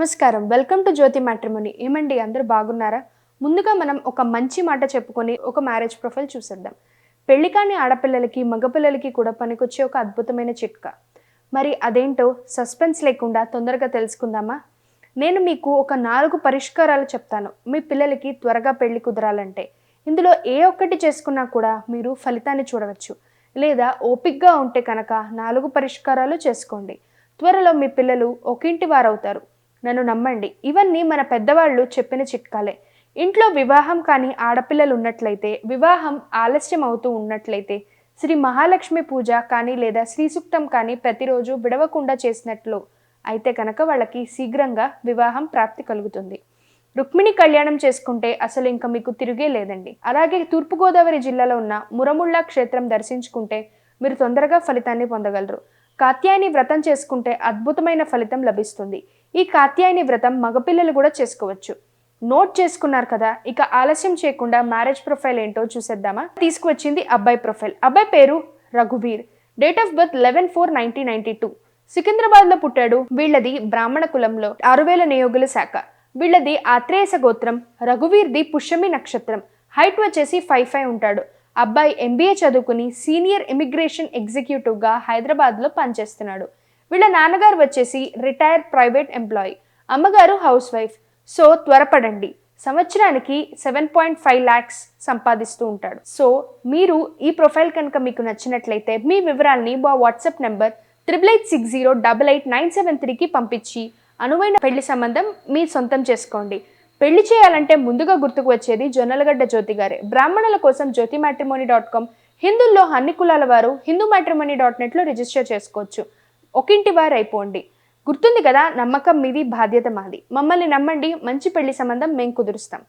నమస్కారం. Welcome to Jyothi matrimony. ఏమండి? అందరూ బాగున్నారా? ముందుగా మనం ఒక మంచి మాట చెప్పుకొని ఒక మ్యారేజ్ ప్రొఫైల్ చూసేద్దాం. పెళ్ళి కాని ఆడపిల్లలకి మగపిల్లలకి కూడా పనికొచ్చే ఒక అద్భుతమైన చిట్కా. మరి అదేంటో సస్పెన్స్ లేకుండా తొందరగా తెలుసుకుందామా? నేను మీకు ఒక నాలుగు పరిష్కారాలు చెప్తాను. మీ పిల్లలకి త్వరగా పెళ్ళి కుదరాలంటే. ఇందులో ఏ ఒక్కటి చేసుకున్నా కూడా మీరు ఫలితాన్ని చూడవచ్చు. లేదా ఓపిక్గా ఉంటే కనుక నాలుగు పరిష్కారాలు చేసుకోండి. త్వరలో మీ పిల్లలు ఒకింటి వారవుతారు. నన్ను నమ్మండి. ఇవన్నీ మన పెద్దవాళ్ళు చెప్పిన చిట్కాలే. ఇంట్లో వివాహం కాని ఆడపిల్లలు ఉన్నట్లయితే వివాహం ఆలస్యం అవుతూ ఉన్నట్లయితే శ్రీ మహాలక్ష్మి పూజ కానీ లేదా శ్రీ సూక్తం కానీ ప్రతిరోజు విడవకుండా చేసినట్లు అయితే కనుక వాళ్ళకి శీఘ్రంగా వివాహం ప్రాప్తి కలుగుతుంది. రుక్మిణి కళ్యాణం చేసుకుంటే అసలు ఇంకా మీకు తిరిగే లేదండి. అలాగే తూర్పుగోదావరి జిల్లాలో ఉన్న మురముళ్ళ క్షేత్రం దర్శించుకుంటే మీరు తొందరగా ఫలితాన్ని పొందగలరు. కాత్యాయని వ్రతం చేసుకుంటే అద్భుతమైన ఫలితం లభిస్తుంది. ఈ కాత్యాయని వ్రతం మగపిల్లలు కూడా చేసుకోవచ్చు. నోట్ చేసుకున్నారు కదా ఇక ఆలస్యం చేయకుండా మ్యారేజ్ ప్రొఫైల్ ఏంటో చూసేద్దామా? తీసుకువచ్చింది అబ్బాయి ప్రొఫైల్. అబ్బాయి పేరు రఘువీర్. Date of birth eleven four nineteen ninety two సికింద్రాబాద్లో పుట్టాడు. వీళ్ళది బ్రాహ్మణ కులంలో ఆరువేల నియోగుల శాఖ. వీళ్ళది ఆత్రేయస గోత్రం. రఘువీర్ది పుష్యమి నక్షత్రం. హైట్ వచ్చేసి ఫైవ్ ఫైవ్ ఉంటాడు. అబ్బాయి ఎంబీఏ చదువుకుని సీనియర్ ఇమిగ్రేషన్ ఎగ్జిక్యూటివ్గా హైదరాబాద్లో పనిచేస్తున్నాడు. వీళ్ళ నాన్నగారు వచ్చేసి రిటైర్డ్ ప్రైవేట్ ఎంప్లాయీ. అమ్మగారు హౌస్ వైఫ్ సో త్వరపడండి. సంవత్సరానికి సెవెన్ పాయింట్ ఫైవ్ ల్యాక్స్ సంపాదిస్తూ ఉంటాడు. సో మీరు ఈ ప్రొఫైల్ కనుక మీకు నచ్చినట్లయితే మీ వివరాల్ని మా WhatsApp number triple eight six zero double eight nine seven త్రీకి పంపించి అనువైన పెళ్ళి సంబంధం మీ సొంతం చేసుకోండి. పెళ్ళి చేయాలంటే ముందుగా గుర్తుకు వచ్చేది జొన్నలగడ్డ జ్యోతి గారే. బ్రాహ్మణుల కోసం జ్యోతి మ్యాట్రిమోనీ డాట్ కామ్ హిందుల్లో అన్ని కులాల వారు హిందూ మ్యాట్రిమోనీ డాట్ నెట్లో రిజిస్టర్ చేసుకోవచ్చు. ఒకింటి వారు అయిపోండి. గుర్తుంది కదా నమ్మకం మీది బాధ్యత మాది. మమ్మల్ని నమ్మండి మంచి పెళ్ళి సంబంధం మేము కుదురుస్తాం.